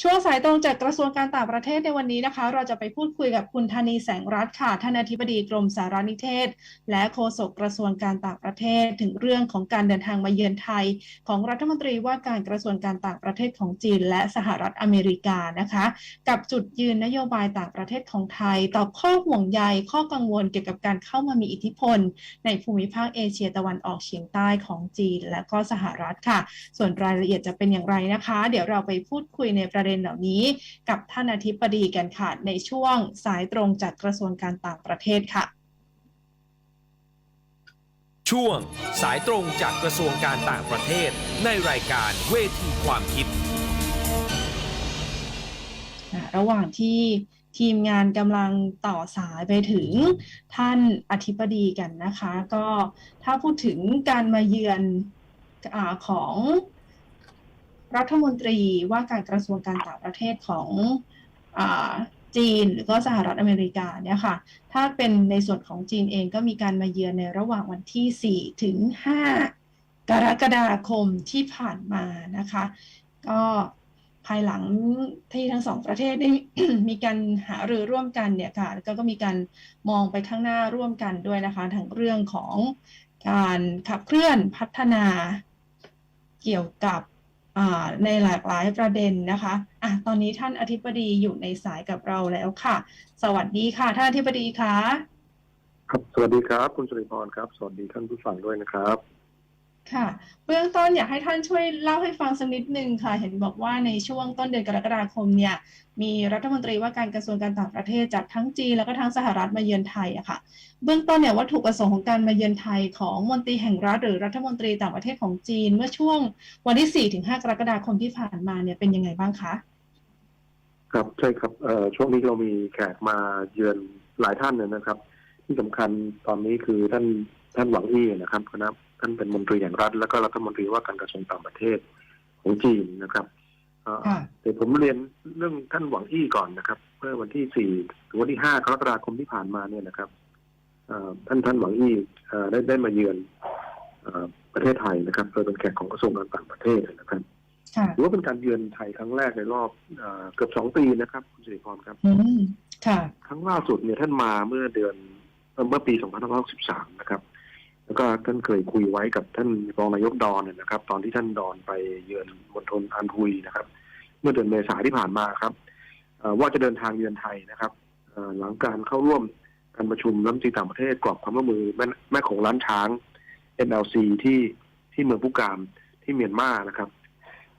ช่วงสายตรงจากกระทรวงการต่างประเทศในวันนี้นะคะ เราจะไปพูดคุยกับคุณธนีแสงรัตน์ค่ะท่านอธิบดีกรมสารนิเทศ และโฆษกกระทรวงการต่างประเทศ ถึงเรื่องของการเดินทางมาเยือนไทย ของรัฐมนตรีว่าการกระทรวงการต่างประเทศของจีน และสหรัฐอเมริกานะคะ กับจุดยืนนโยบายต่างประเทศของไทย ตอบข้อห่วงใยข้อกังวลเกี่ยวกับการเข้ามามีอิทธิพล ในภูมิภาคเอเชียตะวันออกเฉียงใต้ของจีน และก็สหรัฐค่ะ ส่วนรายละเอียดจะเป็นอย่างไรนะคะ เดี๋ยวเราไปพูดคุยในประเด็นเหล่านี้ กับท่านอธิบดีกันค่ะในช่วงสายตรงจากกระทรวงการต่างประเทศค่ะ ช่วงสายตรงจากกระทรวงการต่างประเทศ ในรายการเวทีความคิดอ่าระหว่างที่ทีมงานกำลังต่อสายไปถึงท่านอธิบดีกันนะคะ ก็ถ้าพูดถึงการมาเยือนอาของ รัฐมนตรีว่าการกระทรวงการต่างประเทศของอจีนหรือก็สหรัฐอเมริกาเนี่ยค่ะ ถ้าเป็นในส่วนของจีนเองก็มีการมาเยือนในระหว่างวันที่ 4 ถึง 5 กรกฎาคมที่ผ่านมานะคะ ก็ภายหลังที่ทั้งสองประเทศได้มีการหารือร่วมกันเนี่ยค่ะแล้วก็มีการมองไปข้างหน้าร่วมกันด้วยนะคะทั้งเรื่องของการขับเคลื่อนพัฒนาเกี่ยวกับ ในหลากหลายประเด็นนะคะอะตอนนี้ท่านอธิบดีอยู่ในสายกับเราแล้วค่ะ สวัสดีค่ะ ท่านอธิบดีคะครับ สวัสดีครับ คุณสุริพรครับ สวัสดีท่านผู้ฟังด้วยนะครับ ค่ะ เบื้องต้นอยากให้ท่านช่วยเล่าให้ฟังสักนิดหนึ่งค่ะ เห็นบอกว่าในช่วงต้นเดือนกรกฎาคมเนี่ย มีรัฐมนตรีว่าการกระทรวงการต่างประเทศจากทั้งจีนแล้วก็ทั้งสหรัฐมาเยือนไทยอะค่ะ เบื้องต้นเนี่ยวัตถุประสงค์ของการมาเยือนไทยของมนตรีแห่งรัฐหรือรัฐมนตรีต่างประเทศของจีน เมื่อช่วงวันที่4ถึง5กรกฎาคมที่ผ่านมาเนี่ยเป็นยังไงบ้างคะครับใช่ครับช่วงนี้เรามีแขกมาเยือนหลายท่านเลยนะครับ ที่สำคัญตอนนี้คือท่านท่านหวังอี้นะครับคณะท่านเป็นมนตรีแห่งรัฐ แล้วก็รัฐมนตรีว่าการกระทรวงต่างประเทศของจีนนะครับเอ่อค่ะเดี๋ยวผมเรียนเรื่องท่านหวังอี้ก่อนนะครับเมื่อวันที่สี่ถึงวันที่ห้ากรกฎาคมที่ผ่านมาเนี่ยนะครับเอ่อท่านท่านหวังอี้เอ่อได้ได้มาเยือนเอ่อประเทศไทยนะครับโดยเป็นแขกของกระทรวงการต่างประเทศนะครับค่ะถือว่าเป็นการเยือนไทยครั้งแรกในรอบเออเกือบสองปีนะครับคุณสิริพรครับอืมค่ะครั้งล่าสุดเนี่ยท่านมาเมื่อเดือน เมื่อปี 2563 นะครับ แล้วก็ท่านเคยคุยไว้กับท่านรองนายกดอนเนยนะครับ ตอนที่ท่านดอนไปเยือนมณฑลอันฮุยนะครับ เมื่อเดือนเมษาที่ผ่านมาครับว่าจะเดินทางเยือนไทยนะครับหลังการเข้าร่วมการประชุมรัฐมนตรีต่างประเทศกรอบความร่วมมือแม่แม่ของล้านช้าง NLC ที่ที่เมืองพุกามที่เมียนมานะครับ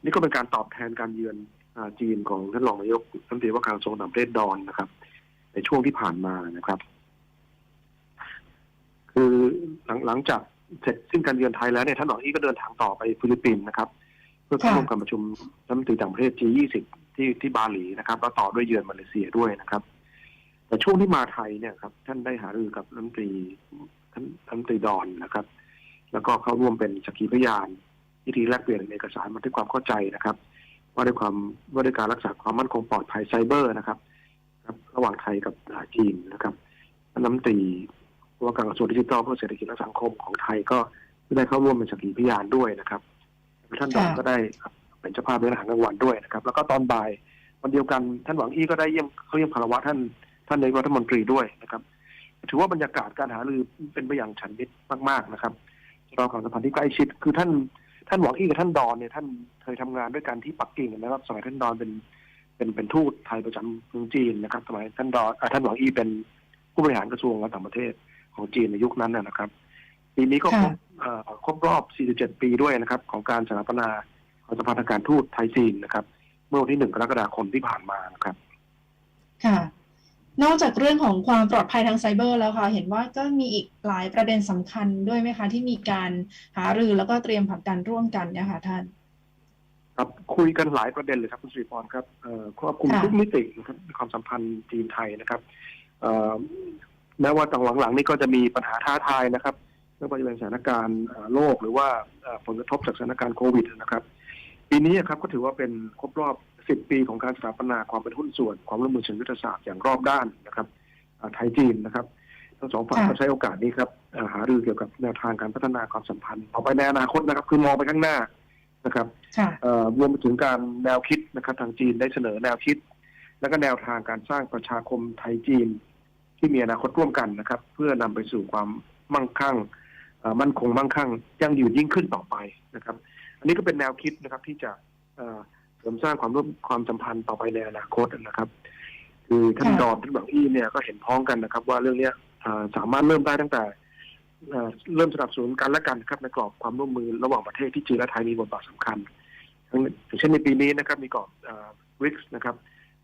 นี่ก็เป็นการตอบแทนการเยือนจีนของท่านรองนายกรัฐมนตรีว่าการกระทรวงต่างประเทศดอนนะครับ ในช่วงที่ผ่านมานะครับ คือหลังหลังจากเสร็จสิ้นการเยือนไทยแล้วเนี่ยท่านหนองอี้ก็เดินทางต่อไปฟิลิปปินส์นะครับ เพื่อเข้าร่วมการประชุมรัฐมนตรีต่างประเทศ G20 ที่ที่บาหลีนะครับแล้วต่อด้วยเยือนมาเลเซียด้วยนะครับ แต่ช่วงที่มาไทยเนี่ยครับท่านได้หารือกับรัฐมนตรีท่านรัฐมนตรีดอนนะครับ แล้วก็เข้าร่วมเป็นสักขีพยานวิธีแลกเปลี่ยนเอกสารบันทึกความเข้าใจนะครับ ว่าด้วยความว่าด้วยการรักษาความมั่นคงปลอดภัยไซเบอร์นะครับ ระหว่างไทยกับจีนนะครับนรัฐมนตรี ว่าการกระทรวงดิจิทัลเพื่อเศรษฐกิจและสังคมของไทยก็ได้เข้าร่วมเป็นสักขีพยานด้วยนะครับท่านดอนค่ะก็ได้เป็นเจ้าภาพในอาหารกลางวันด้วยนะครับ แล้วก็ตอนบ่ายวันเดียวกันท่านหวังอี้ก็ได้เยี่ยมเข้าเยี่ยมคารวะท่านท่านนายกรัฐมนตรีด้วยนะครับ ถือว่าบรรยากาศการหารือเป็นไปอย่างฉันมิตรมาก ๆนะครับเราความสัมพันธ์ที่ใกล้ชิดคือท่านท่านหวังอี้กับท่านดอนเนี่ยท่านเคยทำงานด้วยกันที่ปักกิ่งนะครับสมัยท่านดอนเป็นเป็นเป็นทูตไทยประจำเมืองจีนนะครับสมัยท่านดอนอ่าท่านหวังอี้เป็นผู้บริหารกระทรวงการต่างประเทศ ของจีนในยุคนั้นนะนะครับปีนี้ก็ครบค่ะเอ่อครบรอบ 47 ปีด้วยนะครับ ของการสถาปนาความสัมพันธ์ทางการทูตไทยจีนนะครับ เมื่อวันที่ 1 กรกฎาคมที่ผ่านมานะครับ ค่ะ นอกจากเรื่องของความปลอดภัยทางไซเบอร์แล้วค่ะ เห็นว่าก็มีอีกหลายประเด็นสำคัญด้วยไหมคะ ที่มีการหารือแล้วก็เตรียมผลักดันร่วมกันเนี่ยค่ะท่าน ครับคุยกันหลายประเด็นเลยครับคุณสุริพรครับเอ่อครอบคลุมค่ะทุกมิตินะครับในความสัมพันธ์จีนไทยนะครับเอ่อ แม้ว่าตอนหลังๆนี่ก็จะมีปัญหาท้าทายนะครับไม่ว่าจะเป็นสถานการณ์เอ่อโลกหรือว่าเอ่อผลกระทบจากสถานการณ์โควิดนะครับปีนี้ครับก็ถือว่าเป็นครบรอบ 10 ปีของการสถาปนาความเป็นหุ้นส่วน ความร่วมมือเชิงยุทธศาสตร์อย่างรอบด้านนะครับเอ่อไทยจีนนะครับทั้งสองฝ่ายค่ะก็ใช้โอกาสนี้ครับเอ่อหารือเกี่ยวกับแนวทางการพัฒนาความสัมพันธ์ต่อไปในอนาคตนะครับ คือมองไปข้างหน้านะครับค่ะเอ่อรวมไปถึงการแนวคิดนะครับทางจีนได้เสนอแนวคิด และก็แนวทางการสร้างประชาคมไทยจีน ที่มีอนาคตร่วมกันนะครับ เพื่อนำไปสู่ความมั่งคั่งมั่นคงมั่งคั่งยั่งยืนยิ่งขึ้นต่อไปนะครับ อันนี้ก็เป็นแนวคิดนะครับที่จะเสริมสร้างความร่วมความสัมพันธ์ต่อไปในอนาคตนะครับ คือท่านดอนท่านบางอี้เนี่ยก็เห็นพ้องกันนะครับ ว่าเรื่องเนี้ยสามารถเริ่มได้ตั้งแต่เริ่มสนับสนุนกันและกันครับในกรอบความร่วมมือระหว่างประเทศที่จีนและไทยมีบทบาทสำคัญอย่างเช่นในปีนี้นะครับมีกรอบบริกส์นะครับ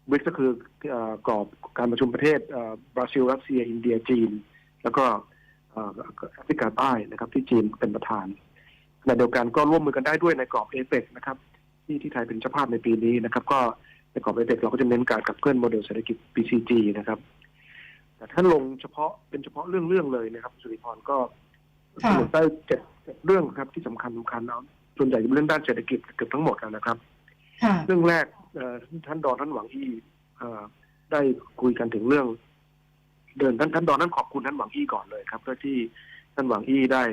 บริกส์ก็คือเอ่อกรอบการประชุมประเทศเอ่อบราซิลรัสเซีย อินเดียจีน แล้วก็เอ่อแอฟริกาใต้นะครับ ที่จีนเป็นประธานขณะเดียวกันก็ร่วมมือกันได้ด้วยในกรอบเอเปกนะครับ ที่ที่ไทยเป็นเจ้าภาพในปีนี้นะครับ ก็ในกรอบเอเปกเราก็จะเน้นการขับเคลื่อนโมเดลเศรษฐกิจ BCG นะครับ แต่ถ้าลงเฉพาะเป็นเฉพาะเรื่องเรื่องๆเลยนะครับ สุริพรก็ค่ะสรุปได้เจ็ดเจ็ดเรื่องครับที่สำคัญสำคัญเอาส่วนใหญ่จะเป็นเรื่องด้านเศรษฐกิจเกือบทั้งหมดนะครับค่ะเรื่องแรกเอ่อ ท่านดอนท่านหวังอี้ได้คุยกันถึงเรื่อง เดินท่านท่านดอนท่านขอบคุณท่านหวังอี้ก่อนเลยครับเพื่อที่ท่านหวังอี้ได้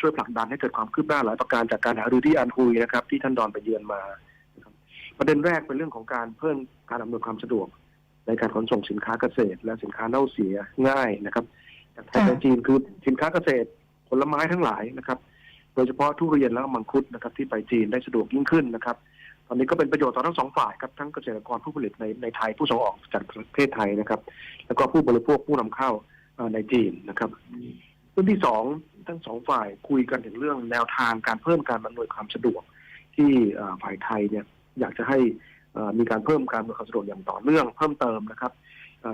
ช่วยผลักดันให้เกิดความคืบหน้าหลายประการจากการหารือที่อันฮุยนะครับ ที่ท่านดอนไปเยือนมา ประเด็นแรกเป็นเรื่องของการเพิ่มการอำนวยความสะดวก ในการขนส่งสินค้าเกษตร และสินค้าเน่าเสียง่ายนะครับจากไทยไปจีนคือสินค้าเกษตรผลไม้ทั้งหลายนะครับ โดยเฉพาะทุเรียนและมังคุดนะครับ ที่ไปจีนได้สะดวกยิ่งขึ้นนะครับ ตอนนี้ก็เป็นประโยชน์ต่อทั้งสองฝ่ายครับทั้งเกษตรกรผู้ผลิตในในไทยผู้ส่งออกจากประเทศไทยนะครับ แล้วก็ผู้บริโภคผู้นำเข้าในจีนนะครับเรื่องที่สองทั้งสองฝ่ายคุยกันถึงเรื่องแนวทางการเพิ่มการอำนวยความสะดวก ที่ฝ่ายไทยเนี่ยอยากจะให้มีการเพิ่มการอำนวยความสะดวกอย่างต่อเนื่องเพิ่มเติมนะครับ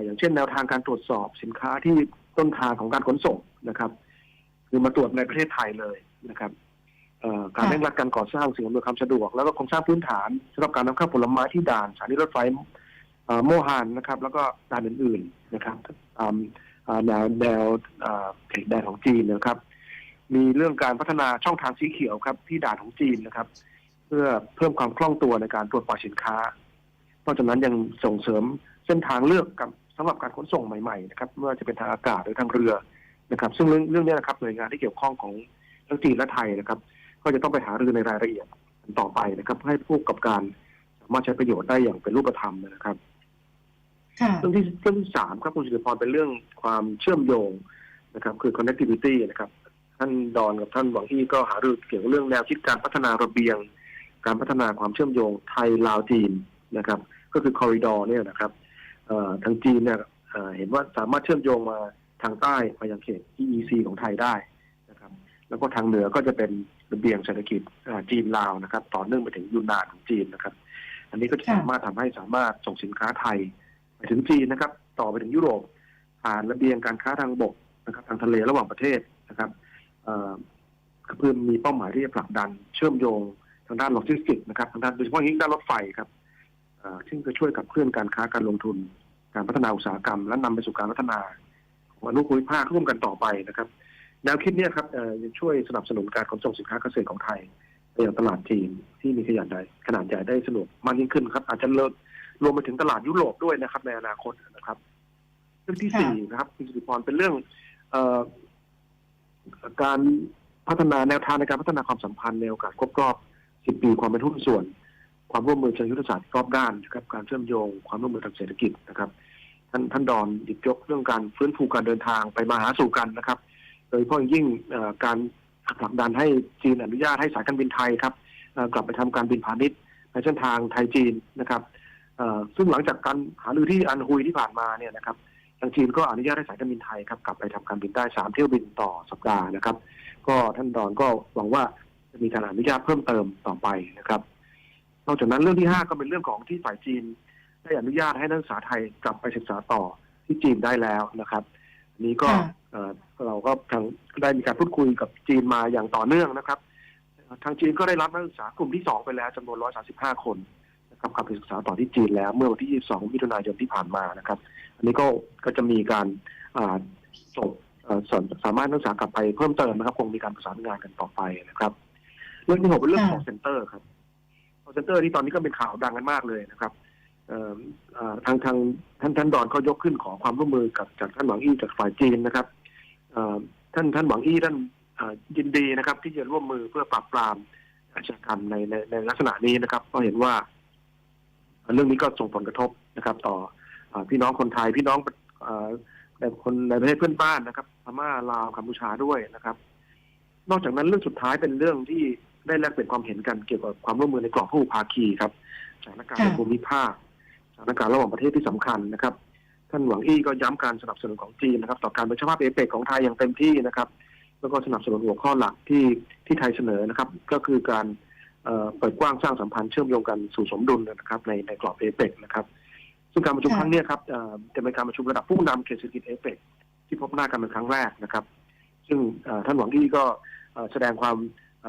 อย่างเช่นแนวทางการตรวจสอบสินค้าที่ต้นทางของการขนส่งนะครับ คือมาตรวจในประเทศไทยเลยนะครับ การค่ะเร่งรัดการก่อสร้างสิ่งอำนวยความสะดวก แล้วก็โครงสร้างพื้นฐานสำหรับการนำเข้าผลไม้ที่ด่านสถานีรถไฟเอ่อโมฮันนะครับ แล้วก็ด่านอื่น ๆนะครับตามเอ่อแนวแนวเอ่อเขตแดนของจีนนะครับ มีเรื่องการพัฒนาช่องทางสีเขียวครับ ที่ด่านของจีนนะครับ เพื่อเพิ่มความคล่องตัวในการตรวจปล่อยสินค้านอกจากนั้นยังส่งเสริมเส้นทางเลือกกับสำหรับการขนส่งใหม่ๆนะครับไม่ว่าจะเป็นทางอากาศหรือทางเรือนะครับ ซึ่งเรื่องเรื่องนี้นะครับหน่วยงานที่เกี่ยวข้องของทั้งจีนและไทยนะครับ ก็จะต้องไปหารือในรายละเอียดกันต่อไปนะครับ ให้ผู้ประกอบการสามารถใช้ประโยชน์ได้อย่างเป็นรูปธรรมนะครับค่ะเรื่องที่เรื่องที่สามครับคุณสิริพรเป็นเรื่องความเชื่อมโยงนะครับ คือ connectivity นะครับ ท่านดอนกับท่านหวังอี้ก็หารือเกี่ยวกับเรื่องแนวคิดการพัฒนาระเบียง การพัฒนาความเชื่อมโยงไทยลาวจีนนะครับ ก็คือคอริดอร์เนี่ยนะครับเอ่อทางจีนเนี่ยเอ่อเห็นว่าสามารถเชื่อมโยงมาทางใต้ไปยังเขต EEC ของไทยได้นะครับ แล้วก็ทางเหนือก็จะเป็น ระเบียงเศรษฐกิจเอ่อจีนลาวนะครับ ต่อเนื่องไปถึงยูนนานของจีนนะครับ อันนี้ก็จะค่ะสามารถทำให้สามารถส่งสินค้าไทยไปถึงจีนนะครับ ต่อไปถึงยุโรปผ่านระเบียงการค้าทางบกนะครับ ทางทะเลระหว่างประเทศนะครับเอ่อเพื่อมีเป้าหมายที่จะผลักดันเชื่อมโยงทางด้านโลจิสติกส์นะครับทางด้านโดยเฉพาะอย่างยิ่งด้านรถไฟครับเอ่อซึ่งจะช่วยกับเคลื่อนการค้าการลงทุน การพัฒนาอุตสาหกรรม และนำไปสู่การพัฒนาของอนุภูมิภาคร่วมกันต่อไปนะครับ แนวคิดเนี้ครับเอ่อจะช่วยสนับสนุนการขนส่งสินค้าเกษตรของไทยไปยังตลาดจีนที่มีขนาดใหญ่ขนาดใหญ่ได้สะดวกมากยิ่งขึ้นครับ อาจจะเลิกรวมไปถึงตลาดยุโรปด้วยนะครับ ในอนาคตนะครับ เรื่องที่ค่ะสี่นะครับคุณสุริพรเป็นเรื่องเอ่อการพัฒนาแนวทางในการพัฒนาความสัมพันธ์ในโอกาสครบรอบ10ปีความเป็นหุ้นส่วน ความร่วมมือเชิงยุทธศาสตร์รอบด้านนะครับ การเชื่อมโยงความร่วมมือทางเศรษฐกิจนะครับ ท่านท่านดอนหยิบยกเรื่องการฟื้นฟูการเดินทางไปมาหาสู่กันนะครับ โดยเฉพาะอย่างยิ่งเอ่อการผลักดันให้จีนอนุญาตให้สายการบินไทยครับเอ่อกลับไปทำการบินพาณิชย์ในเส้นทางไทยจีนนะครับเอ่อซึ่งหลังจากการหารือที่อันฮุยที่ผ่านมาเนี่ยนะครับทางจีนก็อนุญาตให้สายการบินไทยครับกลับไปทำการบินได้สามเที่ยวบินต่อสัปดาห์นะครับ ก็ท่านดอนก็หวังว่าจะมีการอนุญาตเพิ่มเติมต่อไปนะครับ นอกจากนั้นเรื่องที่ห้าก็เป็นเรื่องของที่ฝ่ายจีน ได้อนุญาตให้นักศึกษาไทยกลับไปศึกษาต่อที่จีนได้แล้วนะครับอันนี้ก็ค่ะ เอ่อเราก็ทางได้มีการพูดคุยกับจีนมาอย่างต่อเนื่องนะครับ ทางจีนก็ได้รับนักศึกษากลุ่มที่สองไปแล้วจำนวน 135 คนนะครับกลับไปศึกษาต่อที่จีนแล้วเมื่อวันที่ 22 มิถุนายนที่ผ่านมานะครับ อันนี้ก็ก็จะมีการอ่าส่งเอ่อสอนสามารถนักศึกษากลับไปเพิ่มเติมนะครับ คงมีการประสานงานกันต่อไปนะครับเรื่องที่หกเป็นเรื่องค่ะของเซ็นเตอร์ครับ call center ที่ตอนนี้ก็เป็นข่าวดังกันมากเลยนะครับเอ่อเอ่อทางทางท่านท่านดอนก็ยกขึ้นขอความร่วมมือกับจากท่านหวังอี้จากฝ่ายจีนนะครับเอ่อ ท่านท่านหวังอี้ท่านเอ่อยินดีนะครับ ที่จะร่วมมือเพื่อปราบปรามอาชญากรรมในในในลักษณะนี้นะครับ ก็เห็นว่า เรื่องนี้ก็ส่งผลกระทบนะครับ ต่อเอ่อพี่น้องคนไทยพี่น้องเอ่อในคนในประเทศเพื่อนบ้านนะครับพม่าลาวกัมพูชาด้วยนะครับ นอกจากนั้นเรื่องสุดท้ายเป็นเรื่องที่ได้แลกเปลี่ยนความเห็นกันเกี่ยวกับความร่วมมือในกรอบผู้ภาคีครับสถานการณ์ในค่ะภูมิภาคสถานการณ์ระหว่างประเทศที่สำคัญนะครับ ท่านหวังอี้ก็ย้ำการสนับสนุนของจีนนะครับ ต่อการเป็นเจ้าภาพเอเปกของไทยอย่างเต็มที่นะครับ แล้วก็สนับสนุนหัวข้อหลักที่ที่ไทยเสนอนะครับ ก็คือการเปิดกว้างสร้างสัมพันธ์เชื่อมโยงกันสู่สมดุลนะครับในในกรอบเอเปกนะครับ ซึ่งการประชุมครั้งนี้ครับจะเป็นการประชุมระดับผู้นำเขตเศรษฐกิจเอเปกที่พบหน้ากันเป็นครั้งแรกนะครับ ซึ่งท่านหวังอี้ก็แสดงความอ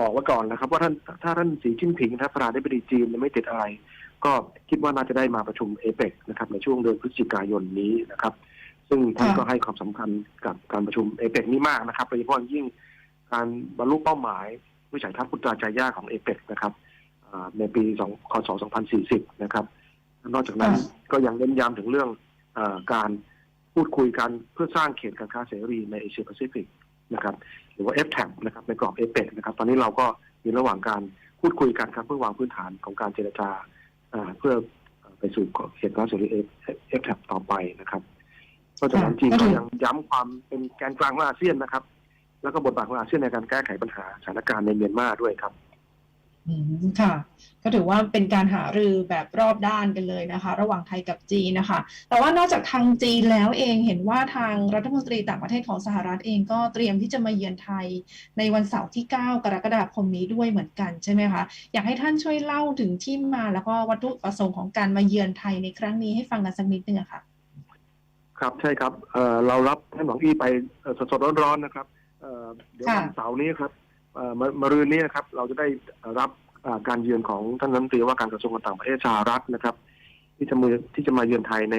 บอกไว้ก่อนนะครับ ว่าท่านถ้าท่านสีจิ้นผิงท่านประธานาธิบดีจีนไม่ติดอะไร ก็คิดว่าน่าจะได้มาประชุมเอเปกนะครับในช่วงเดือนพฤศจิกายนนี้นะครับ ซึ่งท่านค่ะก็ให้ความสำคัญกับการประชุมเอเปกนี้มากนะครับโดยเฉพาะอย่างยิ่งการบรรลุเป้าหมายวิสัยทัศน์พุทธาจาย่าของเอเปกนะครับอ่าในปี2คศ2040 นะครับ นอกจากนั้นค่ะก็ยังเน้นย้ำถึงเรื่องอาการพูดคุยกันเพื่อสร้างเขตการค้าเสรีในเอเชียแปซิฟิกนะครับหรือว่า f t a p นะครับในกรอบเอเปกนะครับ ตอนนี้เราก็อยู่ระหว่างการพูดคุยกันครับเพื่อวางพื้นฐานของการเจรจาอ่า เพื่อไปสู่เขตการค้าเสรีเอฟแท็ต่อไปนะครับนอกจากนั้นค่ะจีนก็ก็ถือยังย้ำความเป็นแกนกลางของอาเซียนนะครับ แล้วก็บทบาทของอาเซียนในการแก้ไขปัญหาสถานการณ์ในเมียนมาด้วยครับ อืมค่ะ ก็ถือว่าเป็นการหารือแบบรอบด้านกันเลยนะคะ ระหว่างไทยกับจีนนะคะ แต่ว่านอกจากทางจีนแล้วเองเห็นว่าทางรัฐมนตรีต่างประเทศของสหรัฐเองก็เตรียมที่จะมาเยือนไทยในวันเสาร์ที่ 9 กรกฎาคมนี้ด้วยเหมือนกันใช่ไหมคะ อยากให้ท่านช่วยเล่าถึงที่มาแล้วก็วัตถุประสงค์ของการมาเยือนไทยในครั้งนี้ให้ฟังกันสักนิดนึงอะค่ะ ครับใช่ครับเอ่อเรารับท่านหวังอี้ไปเอ่อสดๆร้อนๆนะครับเอ่อเดี๋ยวค่ะวันเสาร์นี้ครับเอ่อ มารืนนี้นะครับ เราจะได้รับการเยือนของท่านรัฐมนตรีว่าการกระทรวงการต่างประเทศสหรัฐนะครับ ที่จะมาที่จะมาเยือนไทยใน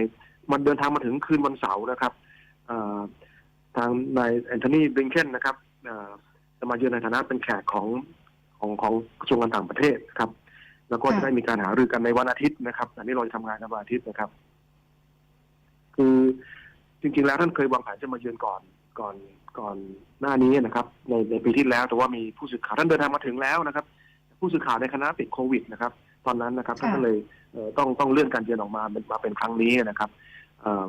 มันเดินทางมาถึงคืนวันเสาร์นะครับทางนายแอนโทนีบริงเคนนะครับจะมาเยือนในฐานะเป็นแขกของของของกระทรวงการต่างประเทศครับ แล้วก็จะได้มีการหารือกันในวันอาทิตย์นะครับ อันนี้เราจะทำงานกันวันอาทิตย์นะครับ คือจริงๆแล้วท่านเคยวางแผนจะมาเยือนก่อนก่อน ก่อนหน้านี้นะครับในในปีที่แล้วแต่ว่ามีผู้สื่อข่าวท่านเดินทางมาถึงแล้วนะครับ ผู้สื่อข่าวในคณะติดโควิดนะครับ ตอนนั้นนะครับท่านค่ะก็เลยเอ่อต้องต้องเลื่อนการเยือนออกมาเป็นมาเป็นครั้งนี้นะครับเอ่อ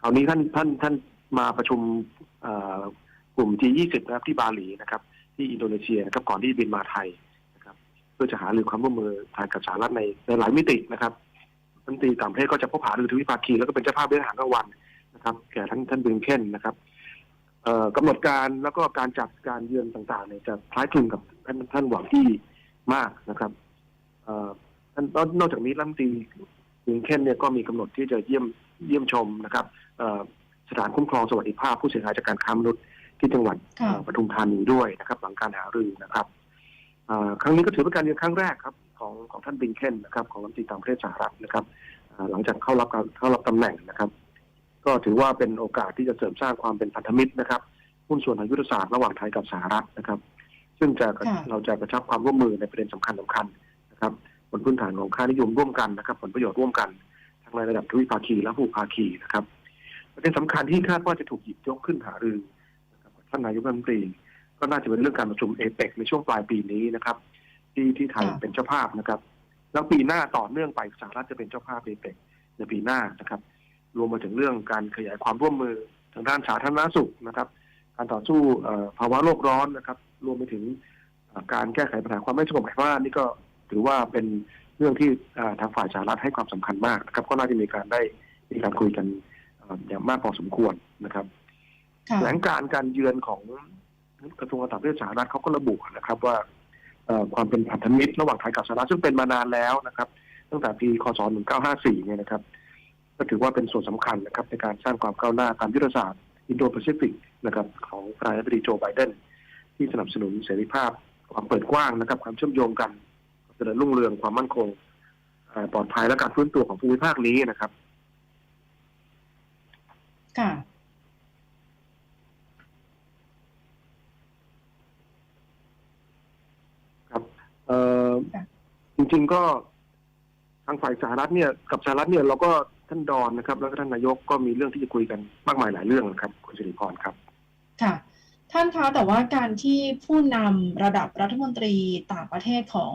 คราวนี้ท่านท่านท่านมาประชุมเอ่อกลุ่ม G20 นะครับที่บาหลีนะครับ ที่อินโดนีเซียนะครับก่อนที่บินมาไทยนะครับ เพื่อจะหารือความร่วมมือไทยกับสหรัฐในในหลายมิตินะครับรัฐมนตรีต่างประเทศก็จะพบหารือทวิภาคีแล้วก็เป็นเจ้าภาพเรื่องอาหารกลางวันนะครับ แก่ท่านท่านบริงเคนนะครับเอ่อ กำหนดการแล้วก็การจัดการเยือนต่างๆเนี่ยจะคล้ายคลึงกับท่านท่านหวังที่มากนะครับท่านนอกจากนี้รัฐมนตรีบิงเคนเนี่ยก็มีกำหนดที่จะเยี่ยมเยี่ยมชมนะครับสถานคุ้มครองสวัสดิภาพผู้เสียหายจากการค้ามนุษย์ที่จังหวัดปทุมธานีด้วยนะครับหลังการหารือนะครับครั้งนี้ก็ถือเป็นการเยือนครั้งแรกครับของของท่านบิงเคนนะครับของรัฐมนตรีต่างประเทศสหรัฐนะครับหลังจากเข้ารับการเข้ารับตำแหน่งนะครับ ก็ถือว่าเป็นโอกาสที่จะเสริมสร้างความเป็นพันธมิตรนะครับหุ้นส่วนทางยุทธศาสตร์ระหว่างไทยกับสหรัฐนะครับ ซึ่งจะค่ะเราจะกระชับความร่วมมือในประเด็นสำคัญสำคัญนะครับบนพื้นฐานของค่านิยมร่วมกันนะครับ ผลประโยชน์ร่วมกันทั้งในระดับทวิภาคีและผู้ภาคีนะครับ ประเด็นสำคัญที่คาดว่าจะถูกหยิบยกขึ้นหารือนะครับกับท่านนายกรัฐมนตรีก็น่าจะเป็นเรื่องการประชุมเอเปกในช่วงปลายปีนี้นะครับ ที่ที่ไทยค่ะเป็นเจ้าภาพนะครับ แล้วปีหน้าต่อเนื่องไปสหรัฐจะเป็นเจ้าภาพเอเปกในปีหน้านะครับ รวมมาถึงเรื่องการขยายความร่วมมือทางด้านสาธารณสุขนะครับ การต่อสู้เอ่อภาวะโลกร้อนนะครับ รวมไปถึงเอ่อการแก้ไขปัญหาความไม่สงบแห่งบ้านนี่ก็ถือว่าเป็นเรื่องที่เอ่อทางฝ่ายสหรัฐให้ความสำคัญมากนะครับ ก็น่าจะมีการได้มีการคุยกันเอ่ออย่างมากพอสมควรนะครับค่ะแถลงการการเยือนของกระทรวงการต่างประเทศสหรัฐเขาก็ระบุนะครับ ว่าเอ่อความเป็นพันธมิตรระหว่างไทยกับสหรัฐซึ่งเป็นมานานแล้วนะครับ ตั้งแต่ปีคศ1954เนี่ยนะครับ ก็ถือว่าเป็นส่วนสำคัญนะครับในการสร้างความก้าวหน้าตามยุทธศาสตร์อินโดแปซิฟิกนะครับของประธานาธิบดีโจไบเดนที่สนับสนุนเสรีภาพ ความเปิดกว้างนะครับ ความเชื่อมโยงกันความเจริญรุ่งเรืองความมั่นคงเอ่อปลอดภัยและการฟื้นตัวของภูมิภาคนี้นะครับ ค่ะครับเอ่อค่ะจริง ๆ ก็ทางฝ่ายสหรัฐเนี่ย กับสหรัฐเนี่ยเราก็ ท่านดอนนะครับ แล้วก็ท่านนายกก็มีเรื่องที่จะคุยกันมากมายหลายเรื่องนะครับคุณสิริพรครับ ท่านคะแต่ว่าการที่ผู้นำระดับรัฐมนตรีต่างประเทศของ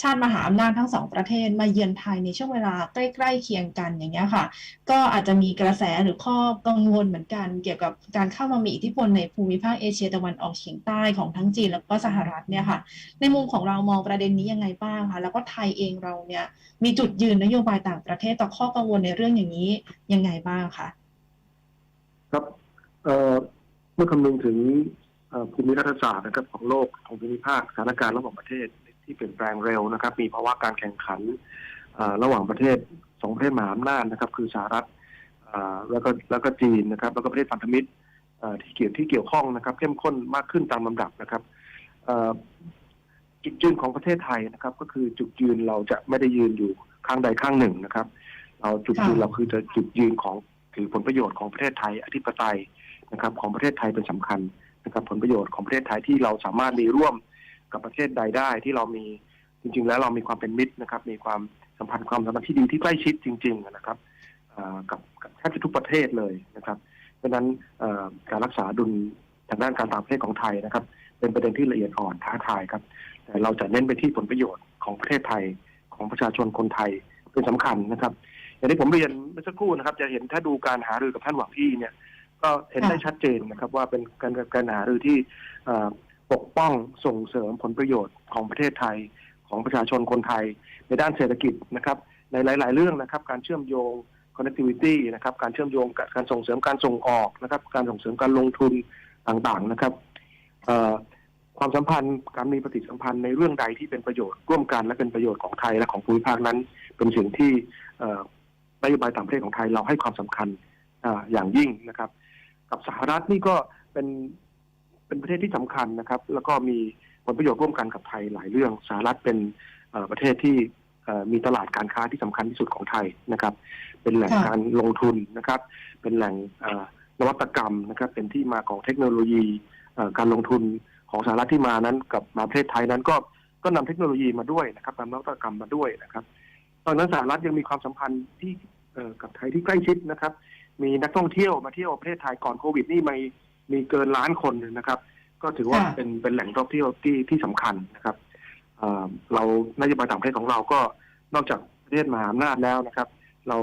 ชาติมหาอำนาจทั้งสองประเทศมาเยือนไทยในช่วงเวลาใกล้ๆเคียงกันอย่างเงี้ยค่ะ ก็อาจจะมีกระแสหรือข้อกังวลเหมือนกัน เกี่ยวกับการเข้ามามีอิทธิพลในภูมิภาคเอเชียตะวันออกเฉียงใต้ของทั้งจีนแล้วก็สหรัฐเนี่ยค่ะ ในมุมของเรามองประเด็นนี้ยังไงบ้างคะแล้วก็ไทยเองเราเนี่ยมีจุดยืนนโยบายต่างประเทศต่อข้อกังวลในเรื่องอย่างนี้ยังไงบ้างคะครับเอ่อ มื่อคำนึงถึงเอ่อภูมิรัฐศาสตร์นะครับของโลกของภูมิภาคสถานการณ์ระหว่างประเทศที่เปลี่ยนแปลงเร็วนะครับ มีภาวะการแข่งขันเอ่อระหว่างประเทศสองประเทศมหาอำนาจนะครับ คือสหรัฐเอ่อแล้วก็แล้วก็จีนนะครับ แล้วก็ประเทศพันธมิตรเอ่อที่เกี่ยวที่เกี่ยวข้องนะครับ เข้มข้นมากขึ้นตามลำดับนะครับเอ่อจุดยืนของประเทศไทยนะครับ ก็คือจุดยืนเราจะไม่ได้ยืนอยู่ข้างใดข้างหนึ่งนะครับ เราจุดยืนค่ะเราคือจะจุดยืนของถือผลประโยชน์ของประเทศไทยอธิปไตย นะครับของประเทศไทยเป็นสำคัญนะครับผลประโยชน์ของประเทศไทยที่เราสามารถมีร่วมกับประเทศใดได้ที่เรามีจริง ๆ แล้วเรามีความเป็นมิตรนะครับ มีความสัมพันธ์ความสัมพันธ์ที่ดีที่ใกล้ชิดจริง ๆ นะครับกับกับแทบจะทุกประเทศเลยนะครับ เพราะฉะนั้นการรักษาดุลทางด้านการต่างประเทศของไทยนะครับ เป็นประเด็นที่ละเอียดอ่อนท้าทายครับ แต่เราจะเน้นไปที่ผลประโยชน์ของประเทศไทยของประชาชนคนไทยเป็นสำคัญนะครับ อย่างที่ผมเรียนเมื่อสักครู่นะครับ จะเห็นถ้าดูการหารือกับท่านหวังที่เนี่ย ก็เห็นได้ชัดเจนนะครับว่าเป็นการการหารือที่ปกป้องส่งเสริมผลประโยชน์ของประเทศไทยของประชาชนคนไทย ในด้านเศรษฐกิจนะครับ ในหลาย ๆ เรื่องนะครับ การเชื่อมโยง connectivity นะครับ การเชื่อมโยงการส่งเสริมการส่งออกนะครับ การส่งเสริมการลงทุนต่าง ๆ นะครับความสัมพันธ์การมีปฏิสัมพันธ์ในเรื่องใดที่เป็นประโยชน์ร่วมกันและเป็นประโยชน์ของไทยและของภูมิภาคนั้น เป็นสิ่งที่นโยบายต่างประเทศของไทยเราให้ความสำคัญออย่างยิ่งนะครับ กับสหรัฐนี่ก็เป็นเป็นประเทศที่สำคัญนะครับ แล้วก็มีผลประโยชน์ร่วมกันกับไทยหลายเรื่องสหรัฐเป็นประเทศที่มีตลาดการค้าที่สำคัญที่สุดของไทยนะครับ เป็นแหล่งการลงทุนนะครับ เป็นแหล่งนวัตกรรมนะครับ เป็นที่มาของเทคโนโลยีการลงทุนของสหรัฐที่มานั้นกับมาประเทศไทยนั้นก็ก็นำเทคโนโลยีมาด้วยนะครับนำนวัตกรรมมาด้วยนะครับตอนนั้นสหรัฐยังมีความสัมพันธ์ที่กับไทยที่ใกล้ชิดนะครับ มีนักท่องเที่ยวมาเที่ยวประเทศไทยก่อนโควิดนี่มีมีเกินล้านคนนะครับ ก็ถือว่าค่ะเป็นเป็นแหล่งท่องเที่ยวที่ที่สำคัญนะครับเอ่อเรานโยบายต่างประเทศของเราก็นอกจากประเทศมหาอำนาจแล้วนะครับ เรา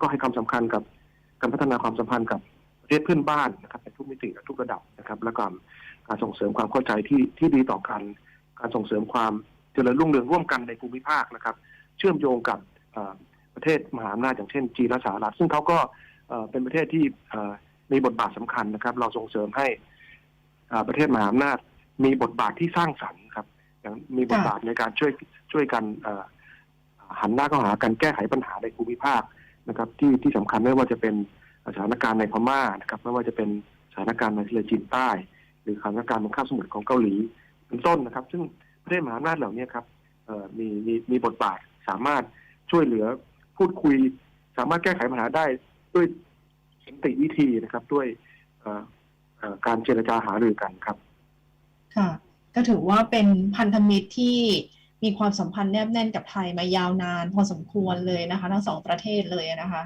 ก็ให้ความสำคัญกับการพัฒนาความสัมพันธ์กับประเทศเพื่อนบ้านนะครับในทุกมิติและทุกระดับนะครับ แล้วก็การส่งเสริมความเข้าใจที่ที่ดีต่อกัน การส่งเสริมความเจริญรุ่งเรืองร่วมกันในภูมิภาคนะครับ เชื่อมโยงกับเอ่อประเทศมหาอำนาจอย่างเช่นจีนและสหรัฐซึ่งเขาก็ เอ่อเป็นประเทศที่เอ่อมีบทบาทสำคัญนะครับ เราส่งเสริมให้เอ่อประเทศมหาอำนาจมีบทบาทที่สร้างสรรค์ครับอย่างมีบทบาทในการช่วยช่วยกันเอ่อหันหน้าเข้าหากันแก้ไขปัญหาในภูมิภาคนะครับ ที่ที่สำคัญไม่ว่าจะเป็นสถานการณ์ในพม่านะครับ ไม่ว่าจะเป็นสถานการณ์ในทะเลจีนใต้ หรือสถานการณ์บนคาบสมุทรของเกาหลีเป็นต้นนะครับ ซึ่งประเทศมหาอำนาจเหล่านี้ครับเอ่อมีมีมีบทบาทสามารถช่วยเหลือพูดคุย สามารถแก้ไขปัญหาได้ ด้วยสันติวิธีนะครับ ด้วยเอ่อเอ่อการเจรจาหารือกันครับ ค่ะ ก็ถือว่าเป็นพันธมิตรที่มีความสัมพันธ์แนบแน่นกับไทยมายาวนานพอสมควรเลยนะคะ ทั้งสองประเทศเลยนะคะ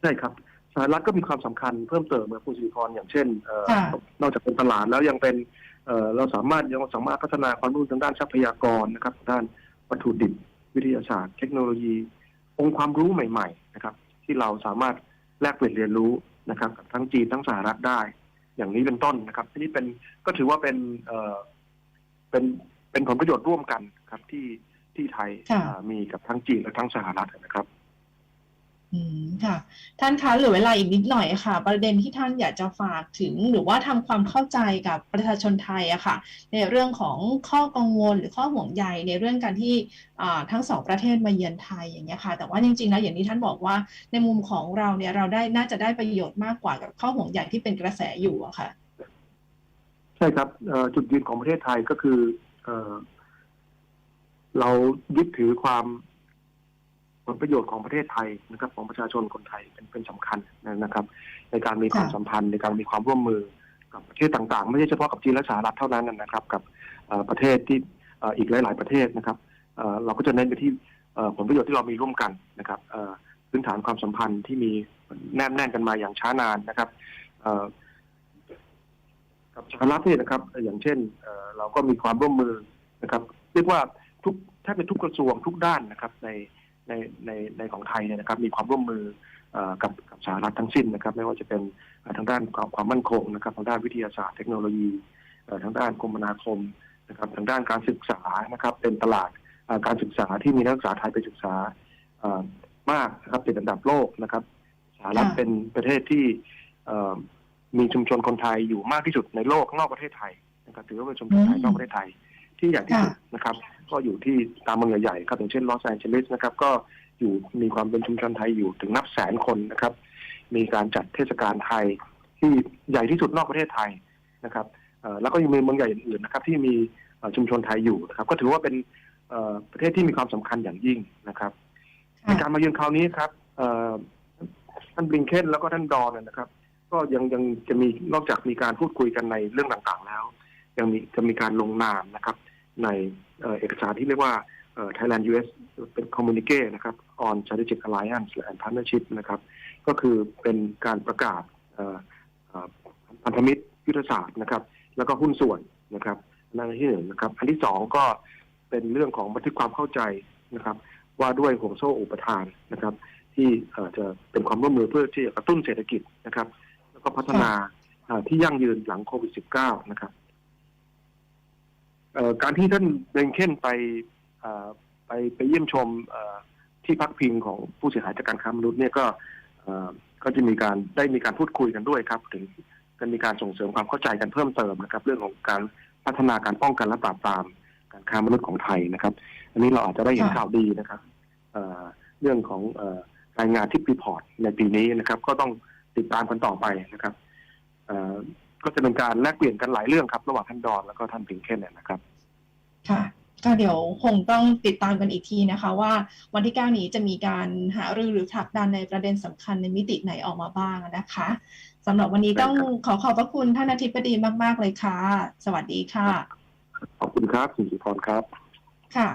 ใช่ครับสหรัฐก็มีความสำคัญเพิ่มเติมเมื่อคุณสิริพรอย่างเช่นเอ่อค่ะนอกจากเป็นตลาดแล้วยังเป็นเอ่อเราสามารถยังสามารถพัฒนาความรู้ทางด้านทรัพยากรนะครับ ด้านวัตถุดิบวิทยาศาสตร์ เทคโนโลยี องค์ความรู้ใหม่ ๆ นะครับ ที่เราสามารถแลกเปลี่ยนเรียนรู้นะครับกับทั้งจีนทั้งสหรัฐได้ อย่างนี้เป็นต้นนะครับทีนี้เป็นก็ถือว่าเป็นเอ่อเป็นเป็นผลประโยชน์ร่วมกันครับที่ที่ไทยค่ะอ่ามีกับทั้งจีนและทั้งสหรัฐนะครับ อืมค่ะ ท่านคะเหลือเวลาอีกนิดหน่อยค่ะ ประเด็นที่ท่านอยากจะฝากถึง หรือว่าทำความเข้าใจกับประชาชนไทยอะค่ะ ในเรื่องของข้อกังวลหรือข้อห่วงใยในเรื่องการที่ทั้งสองประเทศมาเยือนไทยอย่างเงี้ยค่ะ แต่ว่าจริงๆแล้วอย่างที่ท่านบอกว่าในมุมของเราเนี่ยเราได้น่าจะได้ประโยชน์มากกว่ากับข้อห่วงใยที่เป็นกระแสอยู่อะค่ะ ใช่ครับจุดยืนของประเทศไทยก็คือเอเรายึดถือความ ผลประโยชน์ของประเทศไทยนะครับของประชาชนคนไทยเป็นเป็นสำคัญนะครับ ในการมีความค่ะสัมพันธ์ในการมีความร่วมมือกับประเทศต่างๆ ไม่ใช่เฉพาะกับจีนและสหรัฐเท่านั้นนะครับ กับเอ่อประเทศที่เอ่ออีกหลาย ๆ ประเทศนะครับเอ่อเราก็จะเน้นไปที่เอ่อผลประโยชน์ที่เรามีร่วมกันนะครับเอ่อพื้นฐานความสัมพันธ์ที่มีแนบแน่นกันมาอย่างช้านานนะครับเอ่อกับสหรัฐเนี่ยนะครับ อย่างเช่นเอ่อเราก็มีความร่วมมือนะครับ เรียกว่าทุกถ้าเป็นทุกกระทรวงทุกด้านนะครับ ใน ในในในของไทยเนี่ยนะครับมีความร่วมมือเอ่อกับกับสหรัฐทั้งสิ้นนะครับ ไม่ว่าจะเป็นเอ่อทางด้านความความมั่นคงนะครับทางด้านวิทยาศาสตร์เทคโนโลยีเอ่อทางด้านคมนาคมนะครับทางด้านการศึกษานะครับ เป็นตลาดเอ่อการศึกษาที่มีนักศึกษาไทยไปศึกษาเอ่อมากนะครับติดอันดับโลกนะครับสหรัฐค่ะเป็นประเทศที่เอ่อมีชุมชนคนไทยอยู่มากที่สุดในโลกนอกประเทศไทยนะครับถือว่าเป็นชุมชนไทยอืมนอกประเทศไทย ที่ใหญ่ที่สุดค่ะนะครับ ก็อยู่ที่ตามเมืองใหญ่ๆครับอย่างเช่นลอสแอนเจลิสนะครับ ก็อยู่มีความเป็นชุมชนไทยอยู่ถึงนับแสนคนนะครับ มีการจัดเทศกาลไทยที่ใหญ่ที่สุดนอกประเทศไทยนะครับเอ่อแล้วก็ยังมีเมืองใหญ่อื่นๆนะครับ ที่มีเอ่อชุมชนไทยอยู่นะครับ ก็ถือว่าเป็นเอ่อประเทศที่มีความสำคัญอย่างยิ่งนะครับในการมาเยือนคราวนี้ครับเอ่อท่านบลิงเคนแล้วก็ท่านดอนนะครับ ก็ยังยังจะมีนอกจากมีการพูดคุยกันในเรื่องต่างๆแล้ว ยังมีจะมีการลงนามนะครับ ในเอกสารที่เรียกว่า Thailand US เป็น communique นะครับ on strategic alliance and partnership นะครับ ก็คือเป็นการประกาศพันธมิตรยุทธศาสตร์นะครับ แล้วก็หุ้นส่วนนะครับนั่นที่หนึ่งนะครับ อันที่สองก็เป็นเรื่องของบันทึกความเข้าใจนะครับ ว่าด้วยห่วงโซ่อุปทานนะครับ ที่จะเป็นความร่วมมือเพื่อที่จะกระตุ้นเศรษฐกิจนะครับ แล้วก็พัฒนาที่ยั่งยืนหลังโควิด -19 นะครับ การที่ท่านเบงเคนไปไปไปเยี่ยมชมที่พักพิงของผู้เสียหายจากการค้ามนุษย์เนี่ยก็ก็จะมีการได้มีการพูดคุยกันด้วยครับ ถึงกันมีการส่งเสริมความเข้าใจกันเพิ่มเติมนะครับ เรื่องของการพัฒนาการป้องกันและปราบปรามการค้ามนุษย์ของไทยนะครับ อันนี้เราอาจจะได้เห็นข่าวดีนะครับเเรื่องของรายงานที่รีพอร์ตในปีนี้นะครับ ก็ต้องติดตามกันต่อไปนะครับก็จะเป็นการแลกเปลี่ยนกันหลายเรื่องครับ ระหว่างท่านดอนแล้วก็ท่านพิงเคนเนี่ยนะครับ ค่ะก็เดี๋ยวคงต้องติดตามกันอีกทีนะคะ ว่าวันที่ 9 นี้จะมีการหารือหรือผลักดันในประเด็นสำคัญในมิติไหนออกมาบ้างนะคะสำหรับวันนี้ต้องได้ครับขอขอบพระคุณท่านอธิบดีมาก ๆ เลยค่ะ สวัสดีค่ะ ขอบคุณครับคุณสุพรครับค่ะ